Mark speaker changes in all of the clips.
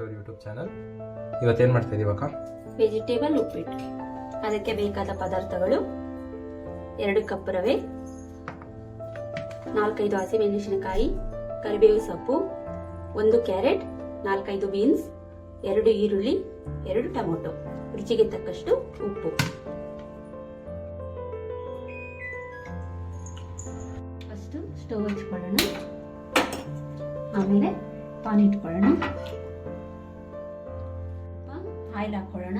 Speaker 1: Our YouTube channel ಇವತ್ತೇನು ಮಾಡ್ತಾ ಇದೀವಿ
Speaker 2: ವೆಜಿಟೇಬಲ್ ಉಪ್ಪಿಟ್ಟು. ಅದಕ್ಕೆ ಬೇಕಾದ ಪದಾರ್ಥಗಳು ಎರಡು ಕಪ್ ರವೆ ನಾಲ್ಕೈದು ಹಸಿಮೆಣಸಿನಕಾಯಿ, ಕರಿಬೇವು ಸೊಪ್ಪು, ಒಂದು ಕ್ಯಾರೆಟ್, ನಾಲ್ಕೈದು ಬೀನ್ಸ್, ಎರಡು ಈರುಳ್ಳಿ, ಎರಡು ಟೊಮೊಟೊ. ರುಚಿಗೆ ತಕ್ಕಷ್ಟು ಉಪ್ಪು. ಫಸ್ಟ್ ಸ್ಟವ್ ಹಚ್ಕೊಳ್ಳೋಣ. ಆಮೇಲೆ ಪಾನ್ ಇಟ್ಕೊಳ್ಳೋಣ. ಆಯಿಲ್ ಹಾಕೊಳ್ಳೋಣ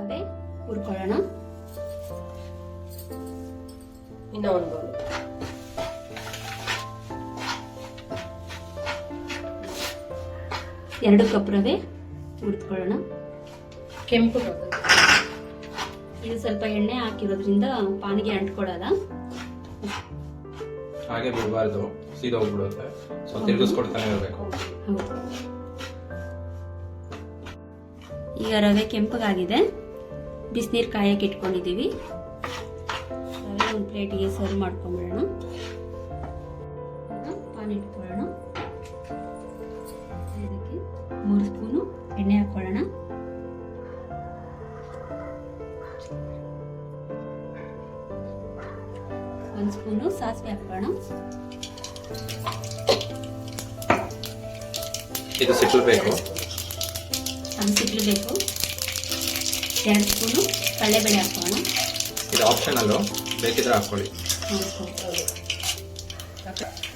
Speaker 2: ಅದೇ ಹುರ್ಕೊಳ್ಳೋಣ.
Speaker 3: ಇನ್ನ ಒಂದು ಬೌಲ್.
Speaker 2: ಎರಡು ಕಪ್ ರವೆ ಹುರಿದ್ಕೊಳ್ಳೋಣ
Speaker 3: ಕೆಂಪು
Speaker 2: ಇದು ಸ್ವಲ್ಪ ಎಣ್ಣೆ ಹಾಕಿರೋದ್ರಿಂದ ಪಾನಿಗೆ ಅಂಟ್ಕೊಳ್ಳಲ್ಲ
Speaker 1: ಹಾಗೆ ಬಿಡಬಾರ್ದು. ಸೀದಾ ಹೋಗ್ಬಿಡುತ್ತೆ. ಸೊ ತಿರುಗಿಸ್ಕೊಡ್ತಾನೆ ಇರಬೇಕು.
Speaker 2: ಈಗ ರವೆ ಕೆಂಪಗಾಗಿದೆ. ಬಿಸಿನೀರು ಕಾಯಕ್ಕೆ ಇಟ್ಕೊಂಡಿದ್ದೀವಿ. ರವೆ ಒಂದು ಪ್ಲೇಟಿಗೆ ಸರ್ವ್ ಮಾಡ್ಕೊಂಬಿಡೋಣ. ಪಾನ್ ಇಟ್ಕೊಳ್ಳೋಣ. ಇದಕ್ಕೆ ಮೂರು ಸ್ಪೂನು ಎಣ್ಣೆ ಹಾಕೊಳ್ಳೋಣ ಒಂದು ಸ್ಪೂನು ಸಾಸಿವೆ ಹಾಕೋಣ
Speaker 1: ಇದು ಸಿಕ್ಕಬೇಕು
Speaker 2: ಅದು ಬೇಕು ಎರಡು ಸ್ಪೂನು ಕಡಲೆಬೇಳೆ ಹಾಕೋಣ
Speaker 1: ಇದು ಆಪ್ಷನಲ್ಲು ಬೇಕಿದ್ರೆ ಹಾಕ್ಕೊಳ್ಳಿ.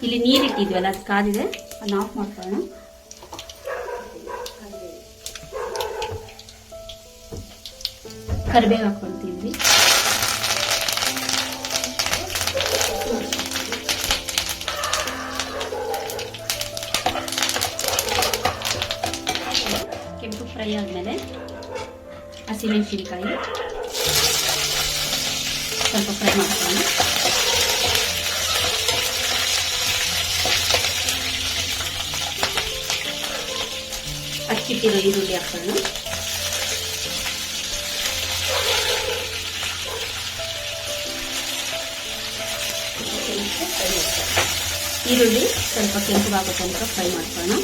Speaker 2: ಇಲ್ಲಿ ನೀರು ಇಟ್ಟಿದ್ವಲ್ಲ ಅದು ಕಾದಿದೆ ಅದನ್ನ ಆಫ್ ಮಾಡ್ಕೊಳ್ಳೋಣ. ಕರಿಬೇವು ಹಾಕ್ಕೊಳ್ತೀವಿ ಹಸಿಮೆಣಸಿನಕಾಯಿ ಸ್ವಲ್ಪ ಫ್ರೈ ಮಾಡ್ಕೊಳ್ಳೋಣ ಹಚ್ಚಿಟ್ಟಿರೋ ಈರುಳ್ಳಿ ಹಾಕೊಳ್ಳೋಣ ಈರುಳ್ಳಿ ಸ್ವಲ್ಪ ಕೆಂಪು ತನಕ ಫ್ರೈ ಮಾಡ್ಕೊಳ್ಳೋಣ.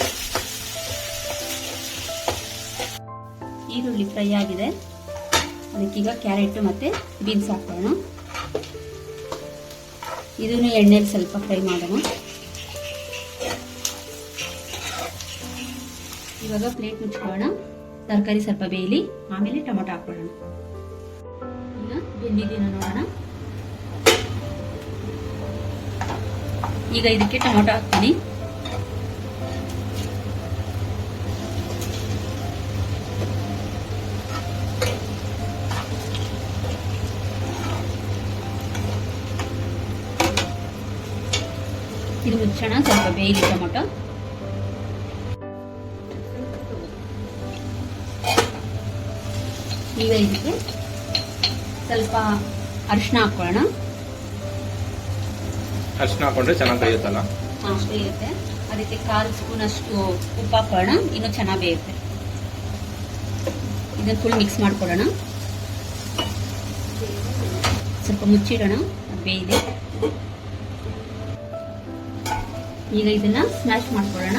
Speaker 2: ಈರುಳ್ಳಿ ಫ್ರೈ ಆಗಿದೆ. ಅದಕ್ಕೀಗ ಕ್ಯಾರೆಟ್ ಮತ್ತೆ ಬೀನ್ಸ್ ಹಾಕೋಣ ಇದನ್ನು ಎಣ್ಣೆಲಿ ಸ್ವಲ್ಪ ಫ್ರೈ ಮಾಡೋಣ. ಇವಾಗ ಪ್ಲೇಟ್ ಮುಚ್ಕೊಳ್ಳೋಣ. ತರಕಾರಿ ಸ್ವಲ್ಪ ಬೇಯಲಿ, ಆಮೇಲೆ ಟೊಮೊಟೊ ಹಾಕೊಳ್ಳೋಣ ಈಗ ಬೆಂದಿದ್ದೀನ ನೋಡೋಣ. ಈಗ ಇದಕ್ಕೆ ಟೊಮೊಟೊ ಹಾಕ್ತೀನಿ. ಇದು ಮುಚ್ಚೋಣ ಸ್ವಲ್ಪ ಬೇಯಲಿ ಟೊಮೊಟೊ. ಈಗ ಇದಕ್ಕೆ ಸ್ವಲ್ಪ ಅರಿಶಿನ ಹಾಕೊಳ್ಳೋಣ
Speaker 1: ಅರಿಶಿನ ಹಾಕೊಂಡ್ರೆ ಚೆನ್ನಾಗಿ ಬೇಯುತ್ತಲ್ಲ?
Speaker 2: ಹಾ, ಬೇಯುತ್ತೆ. ಅದಕ್ಕೆ ಕಾಲು ಸ್ಪೂನ್ ಅಷ್ಟು ಉಪ್ಪು ಹಾಕೊಳ್ಳೋಣ ಇನ್ನೂ ಚೆನ್ನಾಗಿ ಬೇಯುತ್ತೆ. ಇದನ್ನ ಫುಲ್ ಮಿಕ್ಸ್ ಮಾಡ್ಕೊಳ್ಳೋಣ. ಸ್ವಲ್ಪ ಮುಚ್ಚಿಡೋಣ. ಬೇಯಿದೆ. ಈಗ ಇದನ್ನ ಸ್ಮ್ಯಾಶ್ ಮಾಡ್ಕೊಳ್ಳೋಣ.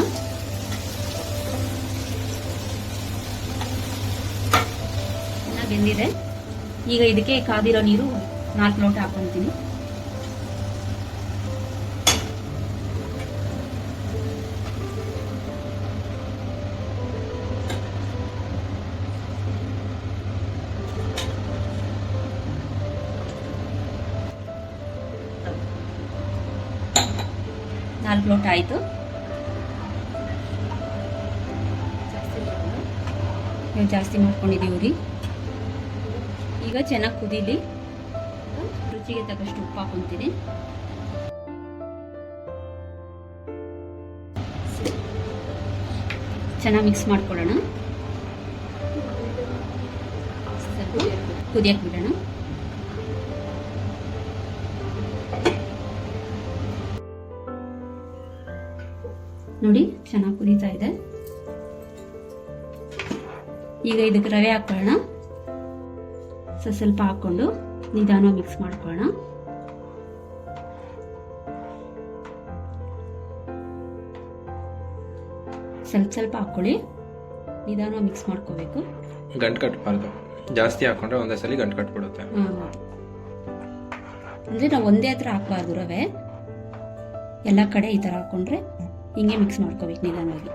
Speaker 2: ಚೆನ್ನಾಗಿ ಬೆಂದಿದೆ. ಈಗ ಇದಕ್ಕೆ ಕಾದಿರೋ ನೀರು ನಾಲ್ಕು ಲೋಟ ಹಾಕೊಂತೀನಿ ನಾಲ್ಕು ಲೋಟ ಆಯಿತು. ನೀವು ಜಾಸ್ತಿ ಮಾಡ್ಕೊಂಡಿದ್ದೀವಿ ಈಗ ಚೆನ್ನಾಗಿ ಕುದೀಲಿ. ರುಚಿಗೆ ತಕ್ಕಷ್ಟು ಉಪ್ಪು ಹಾಕೊತೀನಿ. ಚೆನ್ನಾಗಿ ಮಿಕ್ಸ್ ಮಾಡ್ಕೊಳ್ಳೋಣ. ಕುದಿಯಕ್ಕೆ ಬಿಡೋಣ. ನೋಡಿ ಚೆನ್ನಾಗಿ ಕುದೀತಾ ಇದೆ. ಈಗ ಇದಕ್ಕೆ ರವೆ ಹಾಕೊಳ್ಳೋಣ. ಸೊ ಸ್ವಲ್ಪ ಹಾಕೊಂಡು ನಿಧಾನ ಮಿಕ್ಸ್ ಮಾಡ್ಕೊಳ್ಳೋಣ. ಸ್ವಲ್ಪ ಸ್ವಲ್ಪ ಹಾಕ್ಕೊಳ್ಳಿ. ನಿಧಾನ ಮಿಕ್ಸ್ ಮಾಡ್ಕೋಬೇಕು.
Speaker 1: ಗಂಟು ಕಟ್ಟಬಾರ್ದು ಜಾಸ್ತಿ ಹಾಕೊಂಡ್ರೆ ಒಂದೇ ಸಲ ಗಂಟು ಕಟ್ಬಿಡುತ್ತೆ.
Speaker 2: ಅಂದ್ರೆ ನಾವು ಒಂದೇ ಹತ್ರ ಹಾಕ್ಬಾರ್ದು ರವೆ. ಎಲ್ಲ ಕಡೆ ಈ ಥರ ಹಾಕ್ಕೊಂಡ್ರೆ ಹಿಂಗೆ ಮಿಕ್ಸ್ ಮಾಡ್ಕೋಬೇಕು ನಿಧಾನವಾಗಿ.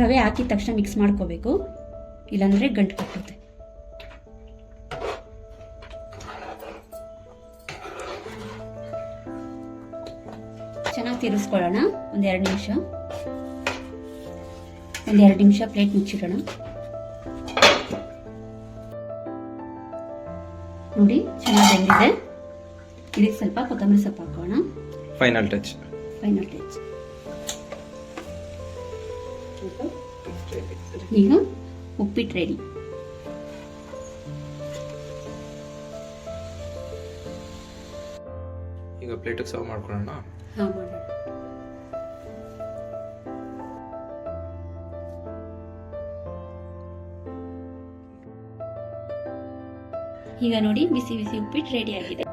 Speaker 2: ರವೆ ಹಾಕಿದ ತಕ್ಷಣ ಮಿಕ್ಸ್ ಮಾಡ್ಕೋಬೇಕು. ಇಲ್ಲಾಂದರೆ ಗಂಟು ಕಟ್ಟುತ್ತೆ. ಚೆನ್ನಾಗಿ ತಿರುಗಿಸ್ಕೊಳ್ಳೋಣ ಒಂದೆರಡು ನಿಮಿಷ. ಒಂದೆರಡು ನಿಮಿಷ ಪ್ಲೇಟ್ ಮುಚ್ಚಿಡೋಣ. ನೋಡಿ ಚೆನ್ನಾಗಿ ಬೆಂದಿದೆ. ಇದಕ್ಕೆ ಸ್ವಲ್ಪ ಕೊತ್ತಂಬರಿ ಸೊಪ್ಪು ಹಾಕೋಣ.
Speaker 1: ಫೈನಲ್ ಟಚ್
Speaker 2: ಫೈನಲ್ ಟಚ್ ಈಗ ಉಪ್ಪಿಟ್ಟು ರೆಡಿ
Speaker 1: ಈಗ ಪ್ಲೇಟಿಗೆ ಸರ್ವ್ ಮಾಡ್ಕೊಳ್ಳೋಣ?
Speaker 2: ಹಾಂ ಮಾಡೋಣ. ಈಗ ನೋಡಿ ಬಿಸಿ ಬಿಸಿ ಉಪ್ಪಿಟ್ಟು ರೆಡಿ ಆಗಿದೆ.